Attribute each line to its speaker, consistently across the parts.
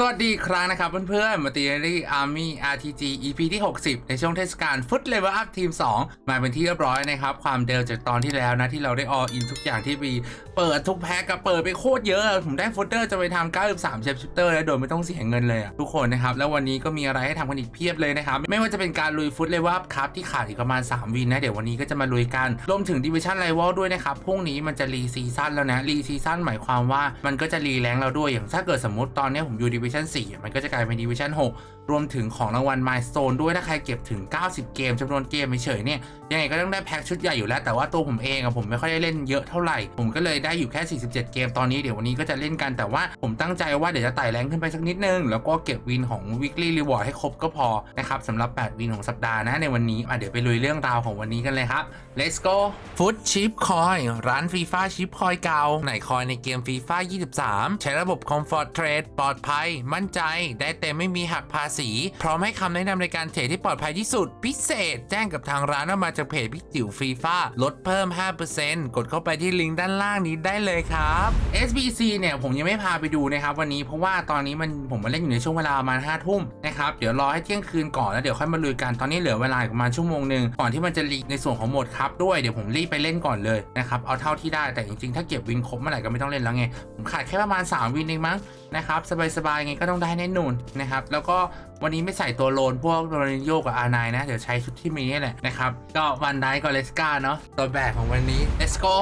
Speaker 1: สวัสดีครั้งนะครับเพื่อนๆมาตีรี่อาร์มี่ RPG EP ที่ 60 ในช่วงเทศกาลฟุตเลเวลอัพทีม 2 มาเป็นที่เรียบร้อยนะครับ ความเดิมจากตอนที่แล้วนะที่เราได้ออินทุกอย่างที่มีเปิดทุกแพ็กกับเปิดไปโคตรเยอะ ผมได้ฟุตเตอร์จะไปทำ93เชฟชิปเตอร์แล้วโดยไม่ต้องเสียเงินเลยทุกคนนะครับ แล้ววันนี้ก็มีอะไรให้ทำกันอีกเพียบเลยนะครับ ไม่ว่าจะเป็นการลุยฟุตเลเวลอัพครับที่ขาดอีกประมาณ 3 วินนะเดี๋ยววันนี้ก็จะมาลุยกันรวมถึงดิวิชั่นไ i ว a l ด้วยนะครับพรุ่งนี้มันจะรีซีซั่นแล้วนะรีซีซั่นหมายความว่ามันก็จะรีแรงเราด้วยอย่างถ้าเกิดสมมติตอนนี้ผมอยู่ดิวชั่น4 มันก็จะกลายเป็นดิวิชั่น6 รวมถึงของรางวัลมายส t ตนด้วยถ้าใครเก็บถึง 90 เกมจำนวนเกมเฉยๆเนี่ย ยังไงก็ต้องได้แพ็คชุดใหญ่อยู่แล้ว แต่ว่าตัวผมเองอะผมไม่ค่อยได้เล่นเยอะเท่าไหร่ ผมก็เลยได้อยู่แค่ 47 เกมตอนนี้เดี๋ยววันนี้ก็จะเล่นกันแต่ว่าผมตั้งใจว่าเดี๋ยวจะไต่แรงขึ้นไปสักนิดนึง แล้วก็เก็บวินของ weekly reward ให้ครบก็พอนะครับสำหรับ 8 วินของสัปดาห์นะในวันนี้อะเดี๋ยวไปลุยเรื่องราวของวันนี้กันเลยครับ let's go ฟุตชิปคอยร้านฟีฟ่าชิปคอยเก่าไหนคอยในเกมฟีฟ่า23 ใช้ระบบ Comfort Trade ปลอดภัยมั่นใจ ได้เต็มไม่มีหักภาษี พร้อมให้คำแนะนำในการเทรดที่ปลอดภัยที่สุด พิเศษ แจ้งกับทางร้านว่ามาจากเพจพี่จิ๋วฟีฟ่าลดเพิ่ม 5%กดเข้าไปที่ลิงก์ด้านล่างนี้ได้เลยครับ SBC เนี่ยผมยังไม่พาไปดูนะครับวันนี้เพราะว่าตอนนี้มันผมมาเล่นอยู่ในช่วงเวลาประมาณ5ทุ่มนะครับเดี๋ยวรอให้เที่ยงคืนก่อนแล้วเดี๋ยวค่อยมาลุยกันตอนนี้เหลือเวลาประมาณชั่วโมงหนึ่งก่อนที่มันจะลีกในส่วนของโหมดครับด้วยเดี๋ยวผมรีบไปเล่นก่อนเลยนะครับเอาเท่าที่ได้แต่จริงๆ ถ้าเก็บวินครบเมื่อไหร่ก็ไม่ต้องเล่นแล้วไงผมขาดแค่ประมาณ 3 วินเองมั้งนะครับสบายๆไงก็ต้องได้แน่นอนนะครับแล้วก็วันนี้ไม่ใส่ตัวโลนพวกโรนิโยกับอาร์ไนนะ เดี๋ยวใช้ชุดที่มีนี่แหละนะครับ ก็วันไดก็เลสกาเนาะตัวแบกของวันนี้ let's go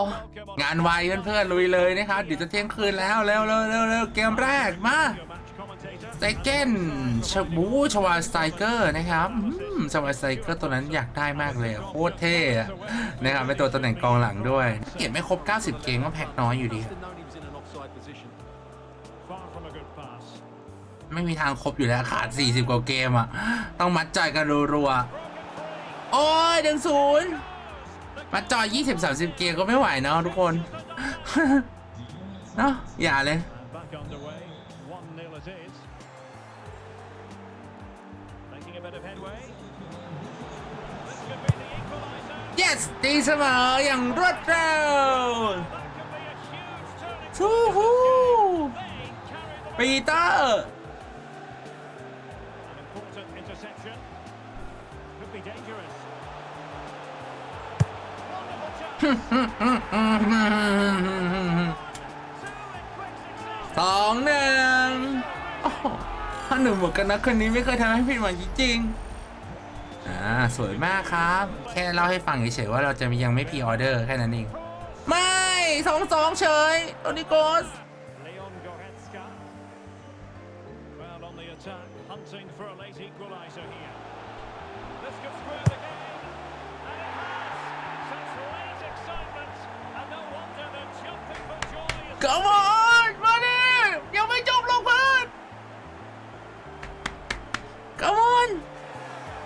Speaker 1: งานไวเพื่อนๆลุยเลยนะครับเดี๋ยวจะเที่ยงคืนแล้วเร็วเร็วเร็วเกมแรกมาไซเกนชบูชวาสไตเกอร์นะครับอืมชวาสไตเกอร์ตัวนั้นอยากได้มากเลยโคตรเท่นะครับเป็นตัวตำแหน่งกองหลังด้วย เก็บไม่ครบ 90 เกมก็แพ็กน้อยอยู่ดี ไม่มีทางครบอยู่แล้วขาด 40 กว่าเกมอะ ต้องมัดจ่อยกันรัวๆ โอ้ยดึงศูนย์มัดจ่อย 20-30 เกมก็ไม่ไหวเนาะทุกคน เนาะอย่าเลย yes ตีเสมออย่างรวดเร็วทูฮูปีเตอร์ สองหนึ่งโอ้โหถ้าหนึ่งหมวกกันนะคนนี้ไม่เคยทำให้ผิดหวังจริงๆอ่าสวยมากครับ แค่เล่าให้ฟังเฉยๆว่าเราจะยังไม่พรีออเดอร์แค่นั้นเอง ไม่สองสองเฉยโตนิโกส
Speaker 2: hunting for a late equaliser here. Joy. as
Speaker 1: กมอนมาดิยังไม่จบหรอกเพื่อนกมอน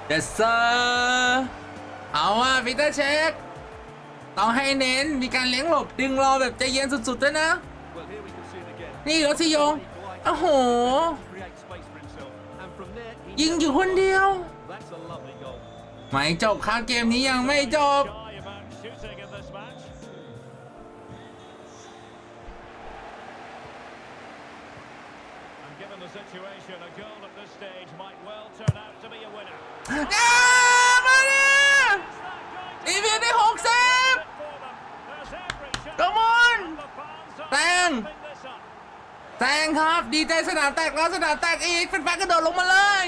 Speaker 1: เดสเซอร์เอาว่ะพีเตอร์เช็คต้องให้เน้นมีการเลี้ยงหลบดึงรอแบบใจเย็นสุดๆด้วยนะ
Speaker 3: Well, here we can see it again.
Speaker 1: นี่รถที่ยงโอ้โห
Speaker 3: Create space for himself. And from there, he
Speaker 1: ยิงอยู่คนเดียว
Speaker 3: That's a lovely goal.
Speaker 1: ไม่จบครับเกมนี้ยังไม่จบ
Speaker 2: given the situation, a goal at this stage might well turn out to be a winner.
Speaker 1: อ้ามาดิ
Speaker 2: Is that going to
Speaker 1: อีพีที่หกสิบ
Speaker 2: fit for them? There's every chance.
Speaker 1: Come on.
Speaker 2: And the fans are
Speaker 1: Bang.
Speaker 2: lapping this up.
Speaker 1: แซงครับ ดีใจสนามแตกแล้วสนามแตกอีกเป็นแฟนกระโดดลงมาเลย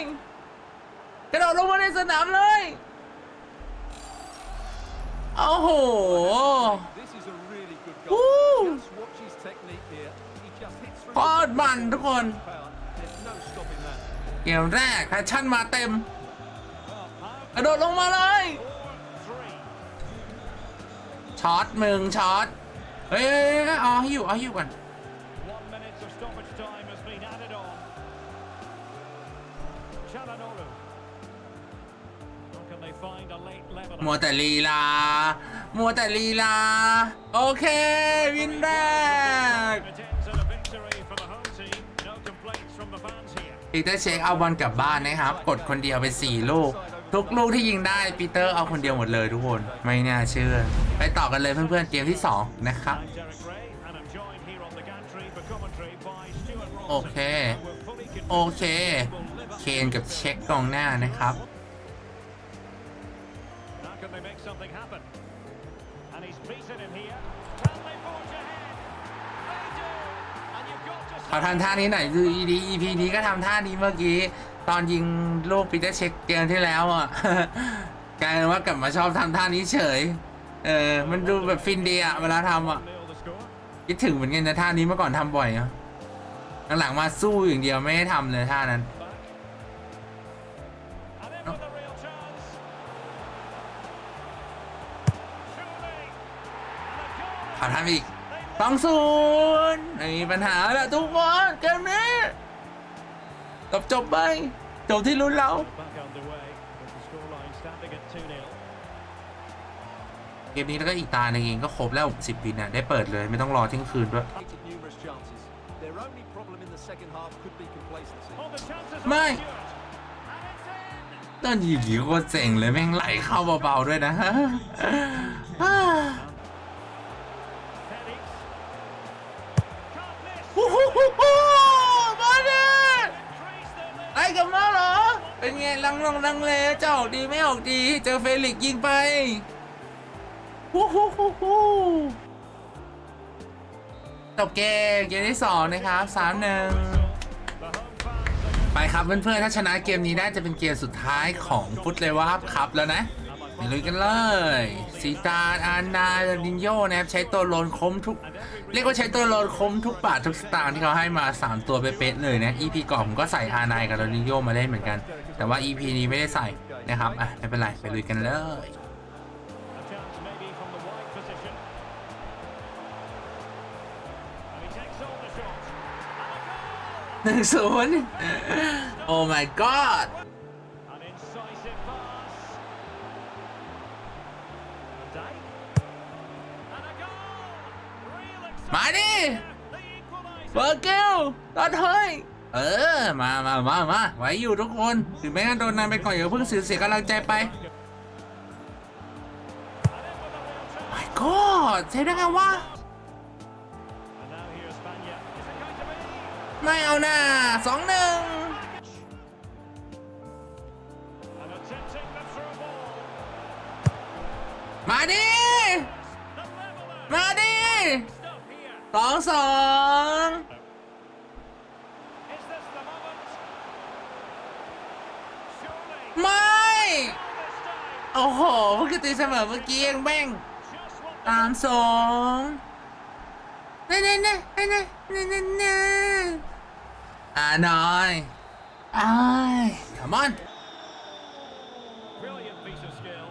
Speaker 1: กระโดดลงมาในสนามเลย โอ้โห
Speaker 3: This is a really good
Speaker 1: Woo.
Speaker 3: goal. Just watch his technique here. He just hits from
Speaker 1: โคตรมันทุกคน
Speaker 3: power.
Speaker 1: เกมแรกแพชชั่นมาเต็มกระโดดลงมาเลยช็อตมึงช็อตเฮ้ยเอาอยู่เออยู่ก่อนมัวแต่ลีลา มัวแต่ลีลา โอเค วินแรก ปีเตอร์เชคเอาบอลกลับบ้านนะครับ กดคนเดียวไป4ลูก ทุกลูกที่ยิงได้ปีเตอร์เอาคนเดียวหมดเลยทุกคน ไม่น่าเชื่อ ไปต่อกันเลยเพื่อนๆเกมที่ 2 นะครับ โอ
Speaker 2: เค
Speaker 1: โอเค เคนกับเช็คกองหน้านะครับ ขาทำท่านี้หนคือ ED EP นี้ก็ทำท่านี้เมื่อกี้ ตอนยิงลูกปีเตอร์เช็คเกมที่แล้วอะกลายเป็นว่ากลับมาชอบทำท่านี้เฉย เออ มันดูแบบฟินดีอะเวลาทำอะคิดถึงเหมือนกันนะท่านี้เมื่อก่อนทำบ่อยอะหลังๆมาสู้อย่างเดียวไม่ได้ทำเลยท่านั้นขาทำอีก สองศูนย์ไม่มีปัญหาแล้วทุกคนเกมนี้จบจบไปจบที่ลุ้นเรา เกมนี้แล้วก็อีกตาหนึ่งเองก็ครบแล้ว 10วินะได้เปิดเลยไม่ต้องรอทิ้งคืนด้วย
Speaker 2: ไม่
Speaker 1: ตอนยิงยิงก็เจ๋งเลยแม่งไหลเข้าเบาๆด้วยนะ ไงลังลงลังเลจะออกดีไม่ออกดี เจอเฟลิกซ์ยิงไปฮู้ฮู้ฮู้ฮู้จบเกมเกมที่สองนะครับสามหนึ่ง
Speaker 2: The home fans are
Speaker 1: ไปครับเพื่อนๆถ้าชนะเกมนี้ได้จะเป็นเกมสุดท้ายของฟุตเลยวาบครับแล้วนะไป ลุยกันเลยซีตาอานาดินโยนะครับใช้ตัวโลนคมทุก เรียกว่าใช้ตัวโลนคมทุกบาททุกสตางค์ที่เขาให้มา 3 ตัวเป๊ะเลยนะ EP ก่อนผมก็ใส่อานากับโรนินโยมาเล่นเหมือนกัน แต่ว่า EP นี้ไม่ได้ใส่นะครับอะไม่เป็นไรไปลุยกันเลย
Speaker 2: A chance maybe from the wide position. And he takes on the shot. And a goal!
Speaker 1: หนึ่งศูนย์โอ้ my god มาดิเบอร์เกลตอนเฮ้ยเออ มามามามาไว้อยู่ทุกคน ถึงแม้จะโดนนำไปก่อนอย่าเพิ่งเสียเสียกำลังใจไป
Speaker 2: ไอ้
Speaker 1: ก็เซฟได้ไงวะ ไม่เอาหน้าสองหนึ่งมาดิ มาดิ สองสอง
Speaker 2: Is this the moment? Surely.
Speaker 1: ไม่
Speaker 2: This time.
Speaker 1: โอ้โหเพิ่งจะตีเสมอเมื่อกี้เองแม่ง
Speaker 2: Just what
Speaker 1: สามสองเน่เน่เน่เน่เน่เน่เน่เน่อ่าหน่อยอ้าย come on
Speaker 2: brilliant piece of skill.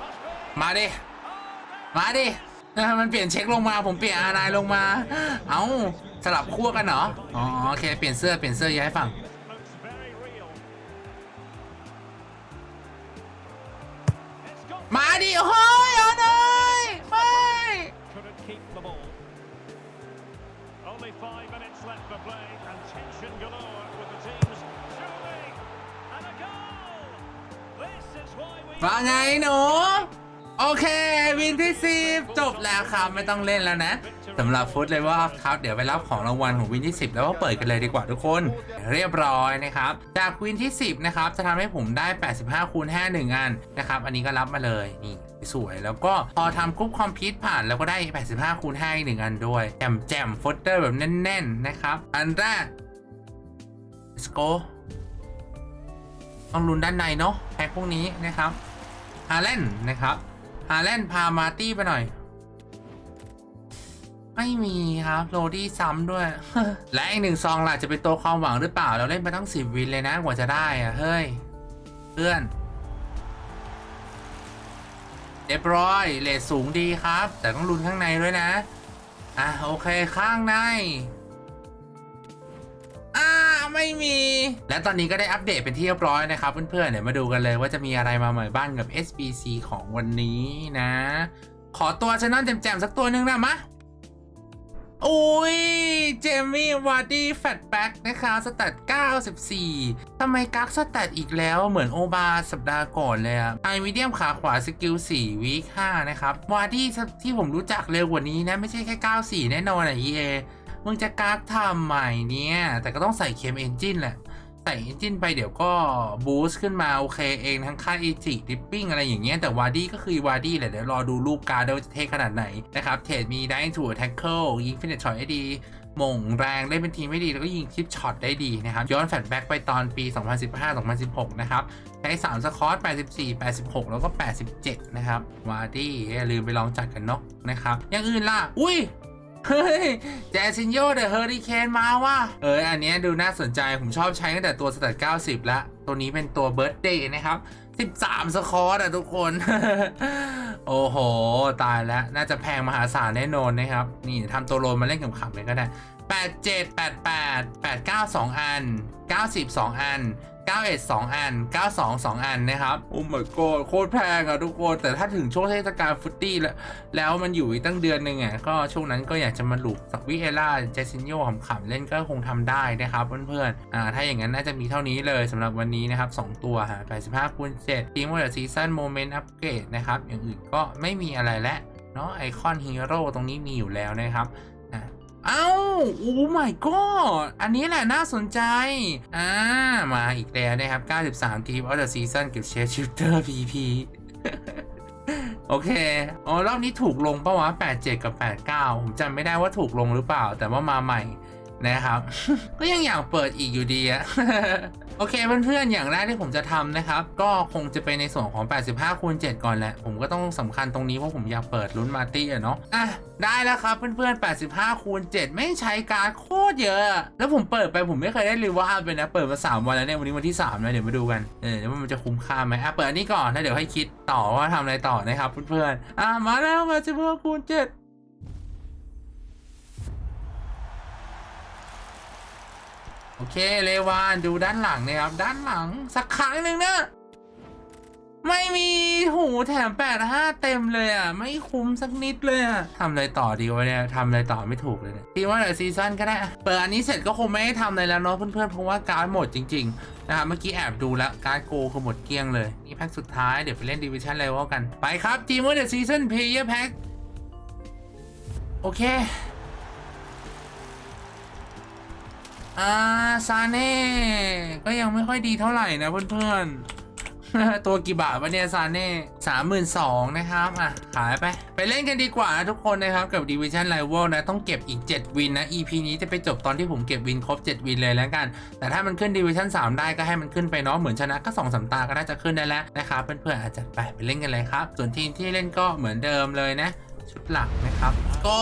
Speaker 2: Must be.
Speaker 1: มาดิ
Speaker 2: Oh, there
Speaker 1: มาดิ เออมันเปลี่ยนเช็คลงมาผมเปลี่ยนอานายลงมา เอ้าสลับขั้วกันเหรอ อ๋อโอเคเปลี่ยนเสื้อเปลี่ยนเสื้อย้ายฝั่ง
Speaker 2: looks very real. It's got
Speaker 1: มาดิโอ้ยอานายไม่
Speaker 2: couldn't keep the ball. Only five minutes left for play, and tension galore with the teams. Surely, and a goal. This is why we.
Speaker 1: ว่าไงหนู โอเค วินที่สิบจบแล้วครับไม่ต้องเล่นแล้วนะสำหรับฟุตเลยว่าครับเดี๋ยวไปรับของรางวัลของวินที่ 10 แล้วก็เปิดกันเลยดีกว่าทุกคน เรียบร้อยนะครับ จากวินที่ 10 นะครับ จะทำให้ผมได้ 85คูณ5 1 อันนะครับ อันนี้ก็รับมาเลยนี่สวยแล้วก็พอทำกรุ๊ปคอมพิวต์ผ่านแล้วก็ได้ 85คูณ5อีกหนึ่งอันด้วย แจมแจมโฟลเดอร์แบบแน่น ๆ นะครับ อันแรก let's go ต้องลุ้นด้านในเนาะแพ็คพวกนี้นะครับฮาแลนนะครับ ฮาแลนด์พามาตี้ไปหน่อย ไม่มีครับโรดี้ซ้ำด้วย และอีกหนึ่งซองล่ะจะเป็นตัวความหวังหรือเปล่า เราเล่นไปตั้งสิบวินเลยนะกว่าจะได้อะเฮ้ย เพื่อนเรียบร้อยเลทสูงดีครับ แต่ต้องลุ้นข้างในด้วยนะ อะ โอเคข้างใน ม่มี และตอนนี้ก็ได้อัปเดตเป็นที่เรียบร้อยนะครับเพื่อนๆเดี๋ยวมาดูกันเลยว่าจะมีอะไรมาใหม่บ้างกับ SBC ของวันนี้นะ ขอตัวชนะแจมๆสักตัวหนึ่งนะมะอุ้ย เจมี่วาร์ดี้แฟตแบ็กนะคะสแตท94 ทำไมกักสแตทอีกแล้วเหมือนโอบาสัปดาห์ก่อนเลยอะไอมีเดียมขาขวาสกิล 4 วีค 5 นะครับ วาร์ดี้ที่ผมรู้จักเร็วกว่านี้นะ ไม่ใช่แค่ 94 แน่นอนอะ EA มึงจะกากทำใหม่เนี่ย แต่ก็ต้องใส่เคมเอนจินแหละ ใส่เอนจินไปเดี๋ยวก็บูสต์ขึ้นมาโอเคเองทั้งค่าเอจิดิปปิ้งอะไรอย่างเงี้ย แต่วาร์ดี้ก็คือวาร์ดี้แหละ เดี๋ยวรอดูรูปการ์ดว่าจะเทขนาดไหนนะครับ เทรดมีได้ถูแท็กเกิลยิงฟินิชชอตได้ดีหม่งแรงได้เป็นทีมไม่ดี แล้วก็ยิงคลิปช็อตได้ดีนะครับ ย้อนแฟลชแบ็กไปตอนปี 2015-2016 นะครับ ใช้3สคอร์ต84 86 แล้วก็ 87 นะครับวาร์ดี้อย่าลืมไปลองจัดกันเนาะนะครับอย่างอื่นล่ะ อุ้ย เฮ้ยแจซินโยเดอะเฮอริเคนมาว่ะเอออันนี้ดูน่าสนใจผมชอบใช้ตั้งแต่ตัวสแตท90แล้วตัวนี้เป็นตัวเบิร์ d เดย์นะครับ 13 สคอร์อะทุกคน โอ้โห ตายแล้ว น่าจะแพงมหาศาลแน่นอนนะครับ นี่ทำตัวโลนมาเล่นขำๆเลยก็ได้ 87 88 89 2 อัน90 2อัน 91 2 อัน 92 2 อันนะครับ โอ้ my god โคตรแพงอะทุกคน แต่ถ้าถึงช่วงเทศกาลฟุตตี้แล้ว แล้วมันอยู่อีกตั้งเดือนหนึ่งอะก็ช่วงนั้นก็อยากจะมาหลุกสักวิเอล่าเจสินโยขำๆเล่นก็คงทำได้นะครับเพื่อนๆ อ่า ถ้าอย่างนั้นน่าจะมีเท่านี้เลยสำหรับวันนี้นะครับ 2 ตัวฮะ85คูณ7ทีมวอร์ซีซันโมเมนต์อัปเกรดนะครับ อย่างอื่นก็ไม่มีอะไรแล้วเนาะไอคอนฮีโร่ตรงนี้มีอยู่แล้วนะครับ อ้าว โอ้ my god อันนี้แหละน่าสนใจ อ่า มาอีกแล้วนะครับ 93ทีมออเดอร์ซีซันกับเชฟชิฟเตอร์พีพีโอเค อ๋อ รอบนี้ถูกลงปะวะ 87 กับ 89 ผมจำไม่ได้ว่าถูกลงหรือเปล่า แต่ว่ามาใหม่นะครับ ก็ยังอยากเปิดอีกอยู่ดีอะ โอเคเพื่อนๆอย่างแรกที่ผมจะทำนะครับ ก็คงจะเป็นในส่วนของ 85คูณ7ก่อนแหละ ผมก็ต้องสำคัญตรงนี้เพราะผมอยากเปิดลุ้นมาร์ตี้อะเนาะอะได้แล้วครับเพื่อนๆ85คูณ7ไม่ใช้การโคตรเยอะ แล้วผมเปิดไปผมไม่เคยได้รีว่าไปนะ เปิดมา 3 วันแล้วเนี่ยวันนี้วันที่3แล้วเดี๋ยวมาดูกันเออว่ามันจะคุ้มค่าไหมอะเปิดอันนี้ก่อนแล้วเดี๋ยวให้คิดต่อว่าทำอะไรต่อนะครับเพื่อนๆอะมาแล้ว85คูณ7 โอเค เลวานดูด้านหลังนะครับ ด้านหลังสักครั้งหนึ่งนะ ไม่มีหูแถม85เต็มเลยอะ ไม่คุ้มสักนิดเลยอะทำอะไรต่อดีวะเนี่ยทำอะไรต่อไม่ถูกเลยเนี่ยทีว่าเดี๋ยวซีซั่นก็ได้ เปิดอันนี้เสร็จก็คงไม่ได้ทำอะไรแล้วเนาะเพื่อนๆ เพราะว่าการ์ดหมดจริง ๆ นะครับ เมื่อกี้แอบดูแล้วการ์ดโกคือหมดเกลี้ยงเลย นี่แพ็คสุดท้ายเดี๋ยวไปเล่นดิวิชั่นเลเวลกัน ไปครับทีมว่าเดี๋ยวซีซั่นเพย์เยอร์แพ็คโอเค อ่าซาเน่ก็ยังไม่ค่อยดีเท่าไหร่นะเพื่อนๆ ตัวกี่บาทวะเนี่ยซาเน่สามหมื่นสองนะครับอะขายไป ไปเล่นกันดีกว่านะทุกคนนะครับ กับ Division Rival นะ ต้องเก็บอีก 7 วินนะ EP นี้จะไปจบตอนที่ผมเก็บวินครบ 7 วินเลยแล้วกัน แต่ถ้ามันขึ้น Division 3 ได้ก็ให้มันขึ้นไปเนาะ เหมือนชนะก็2อสตาก็น่าจะขึ้นได้แล้วนะครับเพื่อนๆอาจจะไปไปเล่นกันเลยครับ ส่วนทีมที่เล่นก็เหมือนเดิมเลยนะชุดหลักนะครับก็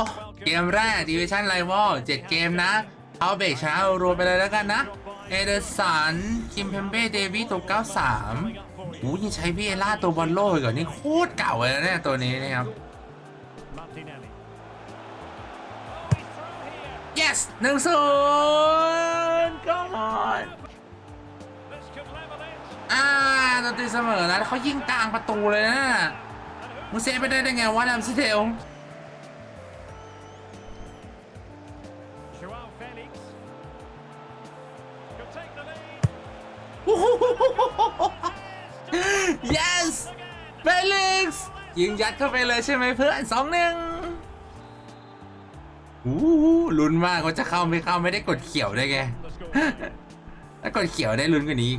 Speaker 1: เกมแรก Division Rival 7 เกมนะ เอาเบรกชนะรวมไปเลยแล้วกันนะ เอเดอร์สัน คิมเพมเบ้เดวิตัว 93โอ้ยยังใช้วีเอล่าตัวบอลโล่กเหรอนี่โคตรเก่าเลยนะเนี่ยตัวนี้นะครับ yes หนึ่งศูนย์ก็หมด
Speaker 2: This could level it.
Speaker 1: อ่าตัวตีเสมอแล้วเขายิงกลางประตูเลยนะมึงเซฟไปได้ได้ไงวะแรมสเทล yes เฟลิกซ์ยิงยัดเข้าไปเลยใช่ไหมเพื่อนสองหนึ่งอู้หูลุ้นมากว่าจะเข้าไม่เข้าไม่ได้กดเขียวได้ไง ถ้ากดเขียวได้ลุ้นกว่านี้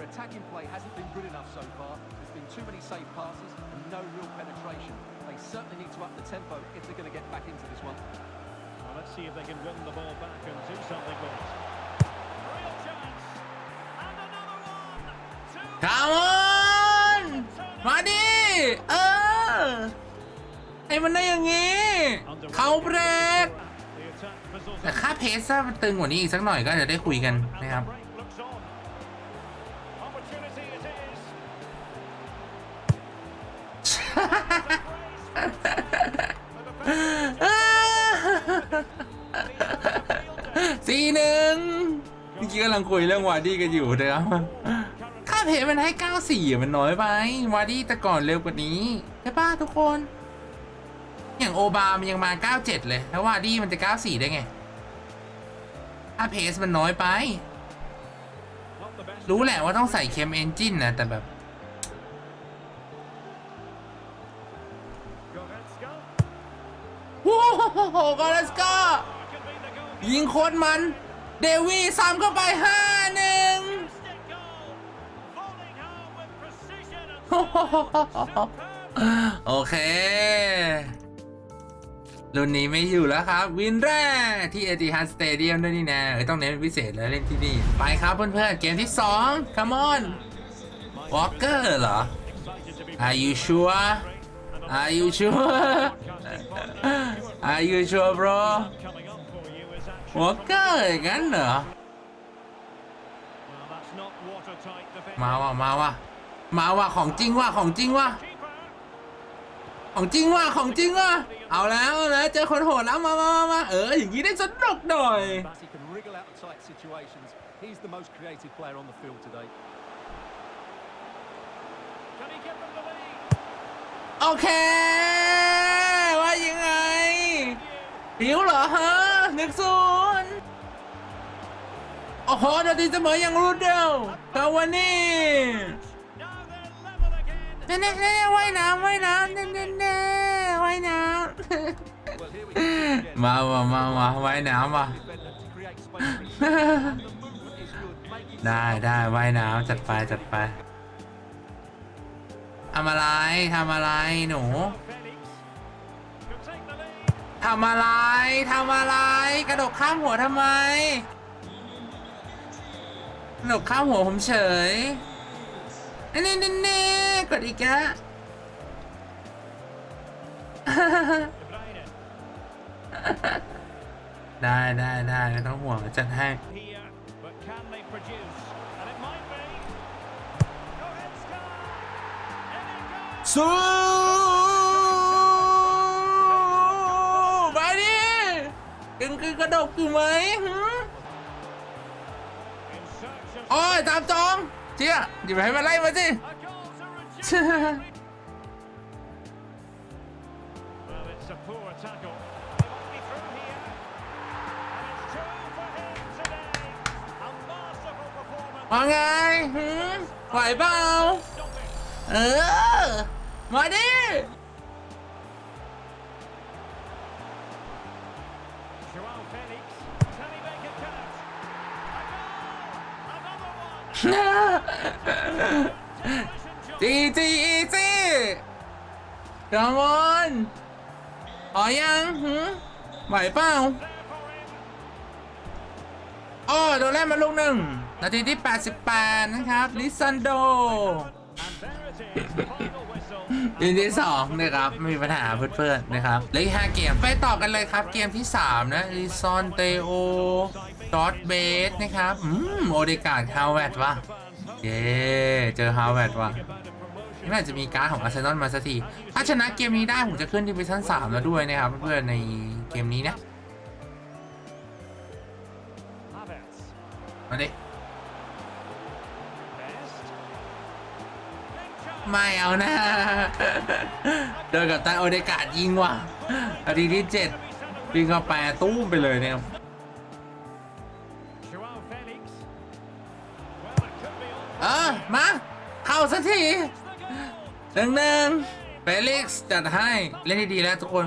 Speaker 3: their attacking play hasn't been good enough so far. There's been too many safe passes and no real penetration. They certainly need to up the tempo if they're going to get back into this one.
Speaker 2: Well, let's see if they can win the ball back and do something with it. Real chance. And another one. Two.
Speaker 1: คามอนมาดิเออไอ้มันได้อย่างงี้เขาเบรก
Speaker 2: The attack fizzles
Speaker 1: แต่
Speaker 2: out.
Speaker 1: ค่าเพสถ้ามันตึงกว่านี้อีกสักหน่อยก็จะได้คุยกัน
Speaker 2: And
Speaker 1: นะครับ งคุยเรื่องวาดี้กันอยู่นะครับค่าเพจมันให้ 94 มันน้อยไป วาดี้แต่ก่อนเร็วกว่านี้ ใช่ป่ะทุกคน อย่างโอบามันยังมา 97 เลย แล้ววาดี้มันจะ 94 ได้ไงถ้าเพสมันน้อยไป รู้แหละว่าต้องใส่เคมเอนจินนะ แต่แบบโอ้โหกอร์สก็
Speaker 2: Could be the goal.
Speaker 1: ยิงโคตรมัน เดวี่ซ้ำเข้าไป
Speaker 2: ห้าหนึ่ง
Speaker 1: โอเครุ่นนี้ไม่อยู่แล้วครับ วินแรกที่เอติฮัดสเตเดียมด้วยนี่แนะต้องเน้นพิเศษแล้วเล่นที่นี่ ไปครับเพื่อนๆ เกมที่2 come อนวอล์กเกอร์เห
Speaker 2: รอ
Speaker 1: are you sure are you sure are you sure bro
Speaker 2: coming up for you is action.
Speaker 1: Walker อย่างนั้นเหรอ
Speaker 2: Well, that's not watertight defending.
Speaker 1: มาว่ะมาว่ะมาว่ะของจริงว่ะของจริงว่ะ
Speaker 2: Keeper.
Speaker 1: ของจริงว่ะของจริงว่ะเอาแล้วเอาแล้วเจอคนโหดแล้วมามามามาเอออย่างนี้ได้สนุกหน่อย
Speaker 3: Bassey can wriggle out of tight situations. He's the most creative player on the field today.
Speaker 2: Can he give them the lead?
Speaker 1: โอเค ว่ายังไงหิวเหรอฮะ หนึ่งศูนย์โอ้โหนาทีเสมออย่างรวดเร็วคาวานี่เน่เน่เน่ว่ายน้ำว่ายน้ำเน่เน่เน่ว่ายน้ำมาว่ะมาว่ะว่ายน้ำว่ะได้ได้ว่ายน้ำจัดไปจัดไปทำอะไรทำอะไรหนู ทำอะไรทำอะไร กระโดดข้ามหัวทำไม กระโดดข้ามหัวผมเฉยเน่เน่เน่เน่กดอีกแล้ว
Speaker 2: De Bruyne
Speaker 1: ได้ได้ได้ไม่ต้องห่วงจัดให้
Speaker 2: here,
Speaker 1: กึ่งคือกระดกยู่ไหมโอ้ยตามจองเชี่ยอย่าไปให้มันไล่มาสิว่าไงหืมไหวเปล่าเออ มาดิ จีจีอีจีจอมอนขอยังหืมไหวเปล่า
Speaker 2: There for him.
Speaker 1: โอ้โดนแล่มาลูกหนึ่ง นาทีที่ 88 นะครับ ลิซันโด
Speaker 2: And there it is. Final whistle.
Speaker 1: ทีมที่2นะครับไม่มีปัญหาเพื่อนๆนะครับเหลืออีกเกม ไปต่อกันเลยครับ เกมที่ 3 นะลิซอนเตโอ ดอตเบสนะครับอืมโอเดกาดฮาวเวตว่ะเย้เจอฮาวเวตว่ะนี่าจะมีการ์ดของอาร์เซนอลมาสักที ถ้าชนะเกมนี้ได้ ผมจะขึ้นดิวิชั่น3แล้วด้วยนะครับ เพื่อนๆในเกมนี้นะ มาดิ ไม่เอานะโดนกับตันโอเดกาดยิงว่ะนาทีที่7วิ่งเข้าไปตู้มไปเลยเนี่ย เออ มา เข้าสักทีหนึ่งหนึ่งเฟลิกซ์จัดให้เล่นด้ดีแล้วทุกคน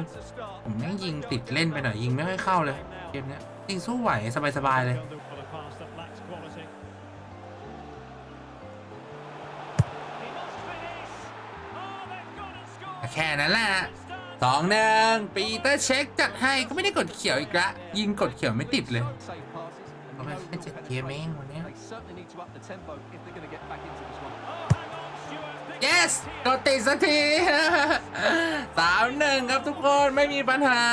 Speaker 1: ผมแม่งยิงติดเล่นไปหน่อยยิงไม่ค่อยเข้าเลย เกมนี้ยิงสู้ไหว สบาย ๆ เลย
Speaker 2: They'll look for the pass that lacks quality. He must finish. Oh, they've gone and scored.
Speaker 1: แค่นั้นแหละสองหนึ่งปีเตอร์เช็คจัดให้ก็ไม่ได้กดเขียวอีกละ ยิงกดเขียวไม่ติดเลย
Speaker 3: Don't save passes and
Speaker 1: ก็
Speaker 3: no
Speaker 1: ไม่
Speaker 3: real
Speaker 1: แค่เจ็ดเกมเองวันเนี้ย
Speaker 3: They certainly need to up the tempo if they're going to get back into this one.
Speaker 2: Oh, hang on, Stuart. Big
Speaker 1: yes
Speaker 2: chance here.
Speaker 1: กดติดสักทีสามหนึ่งครับทุกคนไม่มีปัญหา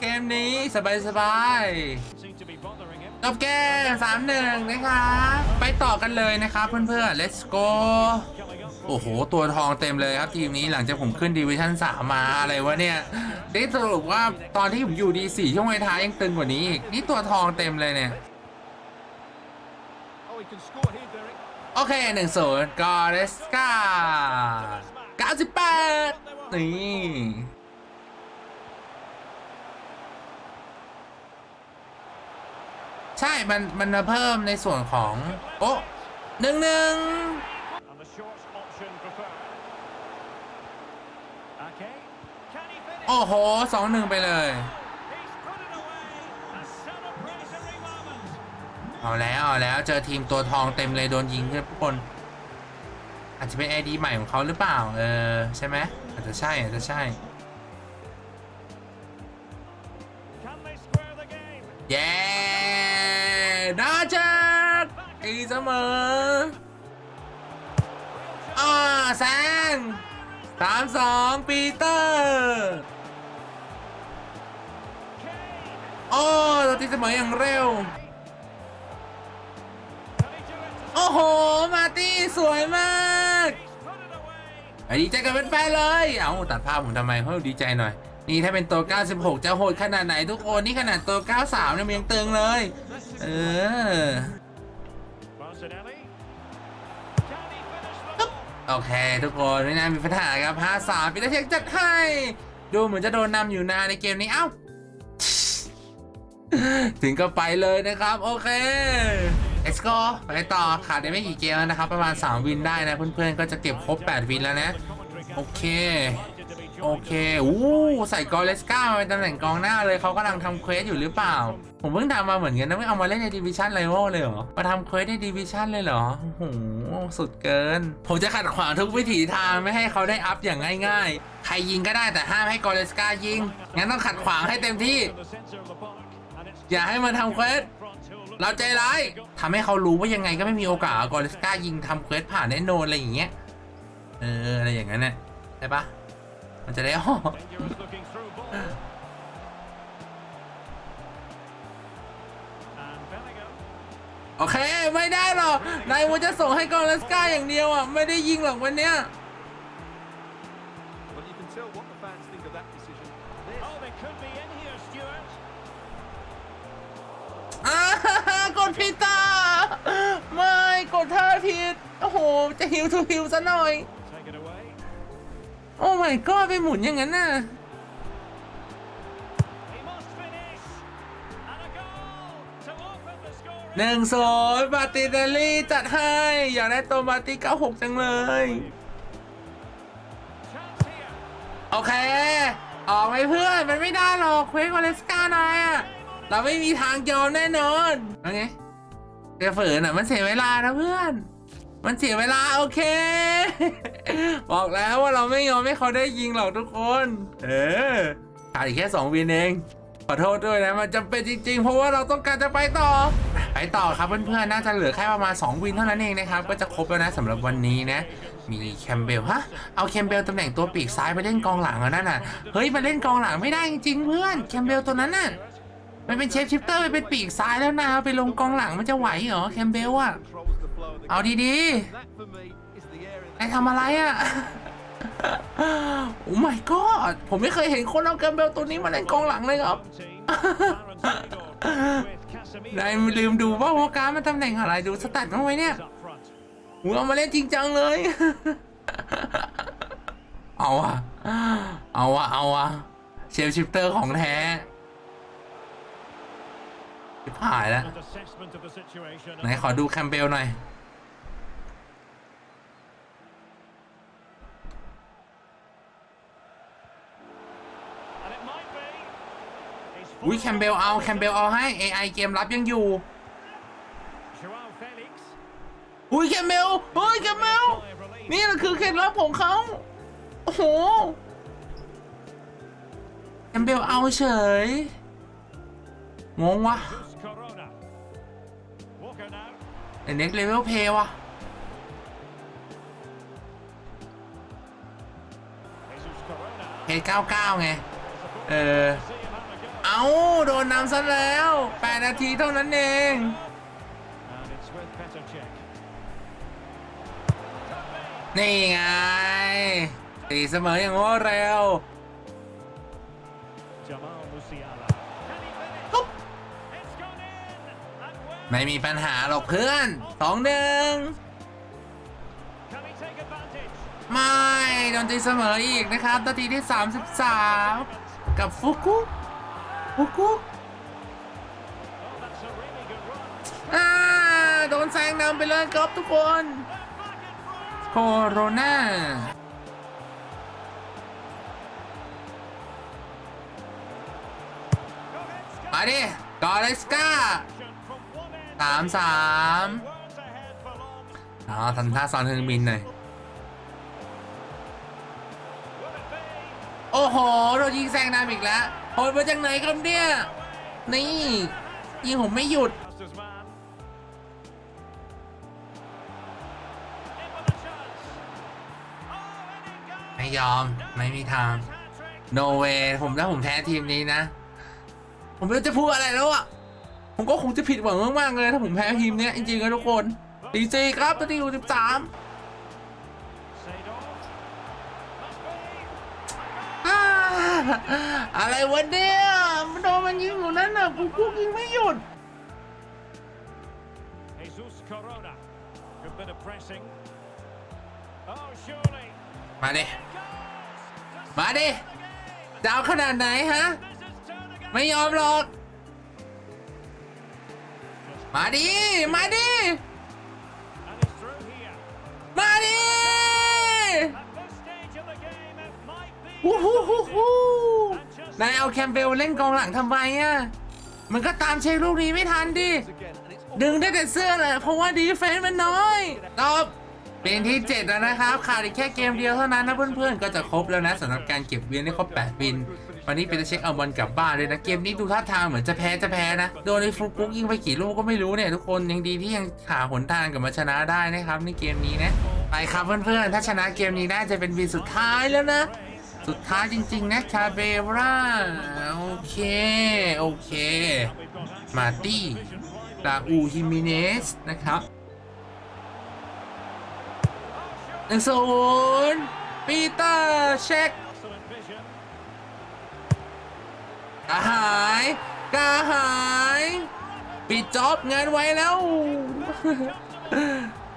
Speaker 1: เกมนี้สบายสบายๆ
Speaker 2: Seem to be bothering him.
Speaker 1: จบเกมสามหนึ่งนะครับ ไปต่อกันเลยนะครับเพื่อนๆ let's go
Speaker 2: Coming up.
Speaker 1: โอ้โห ตัวทองเต็มเลยครับทีมนี้หลังจากผมขึ้นดิวิชั่น3มาอะไรวะเนี่ย ได้สรุปว่าตอนที่ผมอยู่ดีสี่ช่วงท้ายๆยังตึงกว่านี้อีก นี่ตัวทองเต็มเลยเนี่ย
Speaker 3: Oh, he can score here, Derek.
Speaker 1: โอเคหนึ่งศูนย์กอเรสกาเก้าสิบแปดนี่ชใช่ มัน มันมาเพิ่มในส่วนของ โอ้หนึ่งหนึ่ง
Speaker 2: And the short option preferred. Ake. Can he finish?
Speaker 1: โอ้โหสองหนึ่งไปเลย เอาแล้วเอาแล้วเจอทีมตัวทองเต็มเลยโดนยิงทุกคน อาจจะเป็นไอดีใหม่ของเขาหรือเปล่า เออ ใช่ไหมอาจจะใช่อาจจะใช่ เย้น่าจักตีเสมออ่าแซงสามสองปีเตอร์โอ้เราตีเสมออย่างเร็ว อ้โห มาตี้สวยมากไอ้ดีใจกับแฟนเลย เอาตัดภาพผมทำไมเฮ้ยดีใจหน่อย นี่ถ้าเป็นตัว 96 จะโหดขนาดไหนทุกคน นี่ขนาดตัว 93 เนี่ยมันยังตึงเลย เออโอเค ทุกคนไม่น่ามีปัญหาครับ 5-3ปีเตอร์เช็คจัดให้ ดูเหมือนจะโดนนำอยู่นานในเกมนี้ เอ้า ถึงก็ไปเลยนะครับ โอเค let's go ไปต่อขาดได้ไม่กี่เกมแล้วนะครับ ประมาณ 3 วินได้นะ เพื่อนๆ ก็จะเก็บครบ 8 วินแล้วนะ โอเค โอเคอู้ใส่กอเลสก้ามาเป็นตำแหน่งกองหน้าเลยเขากำลังทำเควสอยู่หรือเปล่า ผมเพิ่งทำมาเหมือนกันนะไม่เอามาเล่นในดิวิชั่นเลเวลเลยเหรอ มาทำเควสในดิวิชั่นเลยเหรอโอ้โหสุดเกิน ผมจะขัดขวางทุกวิถีทางไม่ให้เขาได้อัพอย่างง่าย ๆ ใครยิงก็ได้แต่ห้ามให้กอเลสก้ายิงงั้นต้องขัดขวางให้เต็มที่ อย่าให้มันทำเควส เราใจร้ายทำให้เขารู้ว่ายังไงก็ไม่มีโอกาสเอากอริสกายิงทำเควสผ่านแน่นอนอะไรอย่างเงี้ย เออ อะไรอย่างนั้นน่ะใช่ปะมันจะได้อ๋อ
Speaker 2: dangerous looking through ball. And Bellingham.
Speaker 1: โอเค ไม่ได้หรอกนายว่าจะส่งให้กอริสกาอย่างเดียวอะ ไม่ได้ยิงหรอกวันเนี้ย
Speaker 3: Well, you can tell what the fans think of that decision. This
Speaker 2: Oh, they could be in here, Stuart.
Speaker 1: อ่า กดผิดตาไม่กดท่าผิด โอ้โห จะฮิวทูฮิวซะหน่อย โอ้ my god ไปหมุนอย่างนั้นน่ะหนึ่งศูนบาติเดลลี่จัดให้ อยากได้ตัวบาติ96 จังเลย โอเค ออกไหมเพื่อน มันไม่ได้หรอก เควสวาเลสกานายอะ เราไม่มีทางยอมแน่นอนว่าไงเกฝืนอะมันเสียเวลานะเพื่อน มันเสียเวลาโอเค บอกแล้วว่าเราไม่ยอมให้เขาได้ยิงหรอกทุกคน เออขาดอีกแค่2วินเองขอโทษด้วยนะมันจำเป็นจริงๆ เพราะว่าเราต้องการจะไปต่อ ไปต่อครับเพื่อนๆน่าจะเหลือแค่ประมาณ 2 วินเท่านั้นเองนะครับ ก็จะครบแล้วนะสำหรับวันนี้นะ มีแคมเบลฮะเอาแคมเบลตำแหน่งตัวปีกซ้ายไปเล่นกองหลังแล้วนั่นน่ะเฮ้ยมาเล่นกองหลังไม่ได้จริงๆเพื่อนแคมเบลตัวนั้นน่ะ มันเป็นเชฟชิปเตอร์ไปเป็นปีกซ้ายแล้วนะเอาไปลงกองหลังมันจะไหวเหรอแคมเบลอะเอาดีๆไอทำอะไรอะโอ้ my god ผมไม่เคยเห็นคนเอาแคมเบลตัวนี้มาเล่นกองหลังเลยครับนายลืมดูว่าโวการดมันตำแหน่งอะไรดูสแตทบ้าไหมเนี่ยมึงเอามาเล่นจริงจังเลย เอาอะเอาอะเอาอะเชฟชิปเตอร์ของแท้ ชิบหายแล้ว
Speaker 2: An assessment of the situation.
Speaker 1: ไหนขอดูแคมเบลหน่อย
Speaker 2: And it might be. He's
Speaker 1: อุ้ยแคมเบลเอาแคมเบลเอาให้ AI เกมรับยังอยู่
Speaker 2: Joao Felix.
Speaker 1: อุ้ยแคมเบลเฮ้ยแคมเบล
Speaker 2: Sigh of relief.
Speaker 1: นี่แหละคือเคล็ดลับของเขาโอ้โหแคมเบลเอาเฉยงงวะ แต่เน็กเลเวลเพย์วะ
Speaker 2: Jesus Corona.
Speaker 1: เพย์99ไง เออ เอาโดนนำซะแล้ว 8 นาทีเท่านั้นเอง นี่ไงตีเสมออย่างรวดเร็ว ไม่มีปัญหาหรอกเพื่อนสองหนึ่งไม่โดนตีเสมออีกนะครับนาทีที่ 33 กับฟุกุฟุกุ
Speaker 2: Oh, that's a really good run.
Speaker 1: โดนแซงนำไปเลยครับทุกคน โคโรนามาดิกอเลสกา สามสามอ๋อทำท่าซ้อนเทนบินหน่อยโอ้โหโดนยิงแซงนำอีกแล้วโหดมาจากไหนครับเนี่ย นี่ ยิงผมไม่หยุด ไม่ยอม ไม่มีทาง no way ผมถ้าผมแพ้ทีมนี้นะ ผมไม่รู้จะพูดอะไรแล้วอะ ผมก็คงจะผิดหวังมากๆเลยถ้าผมแพ้ทีมเนี้ยจริงๆนะทุกคนดีซีครับตัวที่อยู่สิบสามอะไรวะเนี่ยมันโดนมันยิงอยู่นั่นน่ะกูกูยิงไม่หยุด
Speaker 2: Jesus Corona. Good bit of pressing. Oh, surely.
Speaker 1: มาดิ มาดิจะเอาขนาดไหนฮะ
Speaker 2: This is turn again.
Speaker 1: ไม่ยอมหรอก มาดิ มาดิ
Speaker 2: And it's through here.
Speaker 1: มาดิ
Speaker 2: At this stage of the game, it might be.
Speaker 1: วู้ฮู้ฮู้ฮู้นายเอาแคมเบลเล่นกองหลังทำไมอะ มันก็ตามเช็คลูกนี้ไม่ทันดิ
Speaker 3: again, and it's
Speaker 1: ดึงได้แต่เสื้อแหละเพราะว่าดีเฟนส์มันน้อยตอบเป็นที่ 7 แล้วนะครับขาดอีกแค่เกมเดียวเท่านั้นนะเพื่อนๆ ก็จะครบแล้วนะสำหรับการเก็บวินให้ครบ 8 วิน วันนี้เป็นจะเช็คเอาบอลกลับบ้านเลยนะ เกมนี้ดูท่าทางเหมือนจะแพ้จะแพ้นะ โดนไอ้ฟลุกฟุกยิงไปกี่ลูกก็ไม่รู้เนี่ยทุกคนยังดีที่ยังหาหนทางกลับมาชนะได้นะครับในเกมนี้นะไปครับเพื่อนๆถ้าชนะเกมนี้ได้จะเป็นวินสุดท้ายแล้วนะสุดท้ายจริง ๆ นะคาเบราโอเค โอเค มาร์ตี้ลาอูฮิมิเนส นะครับหนึ่งศูนย์ปีเตอร์เช็ค กรหาย ปิดจ็อบงานไว้แล้ว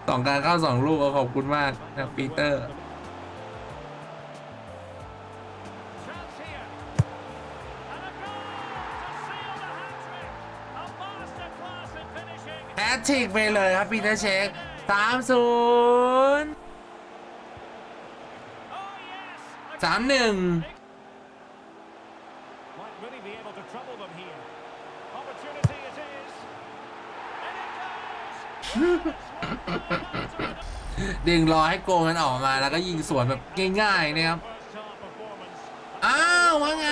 Speaker 1: สองการเข้าสองลูกขอบคุณมากนะปีเตอร์ แฮตทริกไปเลยครับปีเตอร์เช็คสามศูนย์สามหนึ่ง ดึงรอให้โกงมันออกมาแล้วก็ยิงสวนแบบง่ายๆนะครับ อ้าวว่าไง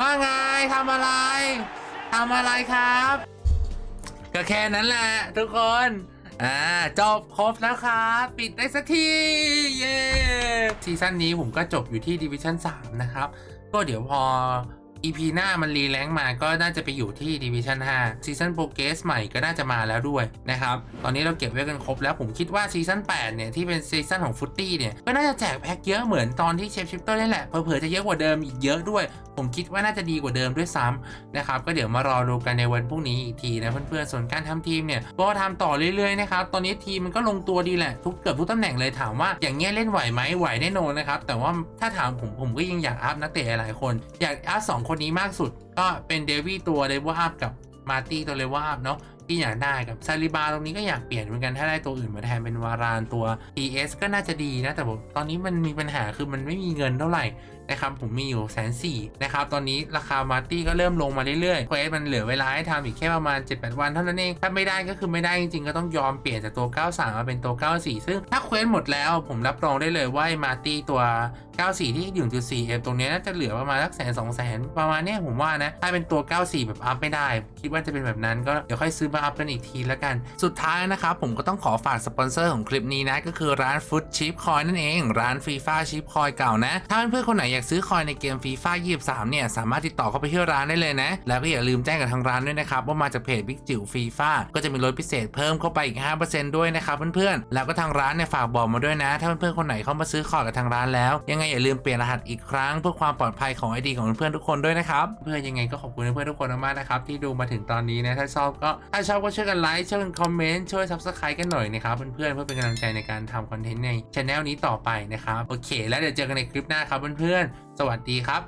Speaker 1: ว่าไงทำอะไรทำอะไรครับ ก็แค่นั้นแหละทุกคน อ่าจบครบแล้วครับปิดได้สักที เย้ซีซั่นนี้ผมก็จบอยู่ที่ดิวิชั่น3นะครับ ก็เดี๋ยวพอ EP หน้ามันรีแลงก์มาก็น่าจะไปอยู่ที่ดิวิชั่น5ซีซั่นโปรเกสใหม่ก็น่าจะมาแล้วด้วยนะครับ ตอนนี้เราเก็บไว้กันครบแล้วผมคิดว่าซีซั่น8เนี่ย ที่เป็นซีซั่นของฟุตตี้เนี่ย ก็น่าจะแจกแพ็คเยอะเหมือนตอนที่เชฟชิปเตอร์นี่แหละ เผลอๆจะเยอะกว่าเดิมอีกเยอะด้วย ผมคิดว่าน่าจะดีกว่าเดิมด้วยซ้ำนะครับ ก็เดี๋ยวมารอดูกันในวันพรุ่งนี้อีกทีนะเพื่อนๆ ส่วนการทำทีมเนี่ยก็ทำต่อเรื่อยๆนะครับ ตอนนี้ทีมมันก็ลงตัวดีแหละ ทุกเกือบทุกตำแหน่งเลยถามว่าอย่างเงี้ยเล่นไหวไหมไหวแน่นอนนะครับ แต่ว่าถ้าถามผมผมก็ยังอยากอัพนักเตะหลายคน อยากอัพสองคนนี้มากสุดก็เป็นเดวี่ตัวเลเวลอัพกับมาร์ตี้ตัวเลเวลอัพเนาะที่อยากได้กับซาลิบาตรงนี้ก็อยากเปลี่ยนเหมือนกันถ้าได้ตัวอื่นมาแทนเป็นวารานตัว PS ก็น่าจะดีนะ แต่ผมตอนนี้มันมีปัญหาคือมันไม่มีเงินเท่าไหร่ นะครับผมมีอยู่แสนสี่นะครับตอนนี้ราคามาร์ตี้ก็เริ่มลงมาเรื่อยๆเควสมันเหลือเวลาให้ทำอีกแค่ประมาณ 7-8 วันเท่านั้นเองถ้าไม่ได้ก็คือไม่ได้จริงๆก็ต้องยอมเปลี่ยนจากตัว 93 มาเป็นตัว 94 ซึ่งถ้าเควสหมดแล้วผมรับรองได้เลยว่ามาร์ตี้ตัว 94 ที่อยู่จุด4 M ตรงนี้น่าจะเหลือประมาณสักแสนสองแสนประมาณนี้ผมว่านะถ้าเป็นตัว 94 แบบอัพไม่ได้ คิดว่าจะเป็นแบบนั้นก็เดี๋ยวค่อยซื้อมาอัพกันอีกทีแล้วกัน สุดท้ายนะครับผมก็ต้องขอฝากสปอนเซอร์ของคลิปนี้นะก็คือร้านฟุตชิปคอยนั่นเอง ร้านฟีฟ่าชิปคอยเก่านะถ้าเพื่อนๆคนไหนอยากซื้อคอยในเกมฟีฟ่า23เนี่ยสามารถติดต่อเข้าไปที่ร้านได้เลยนะ แล้วก็อย่าลืมแจ้งกับทางร้านด้วยนะครับว่ามาจากเพจบิ๊กจิ๋วฟีฟ่าก็จะมีลดพิเศษเพิ่มเข้าไปอีก 5%ด้วยนะครับเพื่อนๆแล้วก็ทางร้านเนี่ยฝากบอกมาด้วยนะ ถ้าเพื่อนๆคนไหนเข้ามาซื้อคอยกับทางร้านแล้ว ยังไงอย่าลืมเปลี่ยนรหัสอีกครั้งเพื่อความปลอดภัยของไอดีของเพื่อนๆทุกคนด้วยนะครับเพื่อนยังไงก็ขอบคุณเพื่อนๆทุกคนมากๆนะครับที่ดูมาถึงตอนนี้นะถ้าชอบก็ถ้าชอบก็ช่วยกันไลค์ช่วยกันคอมเมนต์ช่วยซับสไครต์กันหน่อยนะครับเพื่อนๆเพื่อเป็นกำลังใจในการทำคอนเทนต์ในช anel นี้ต่อไปนะครับโอเค แล้วเดี๋ยวเจอกันในคลิปหน้าครับเพื่อนสวัสดีครับ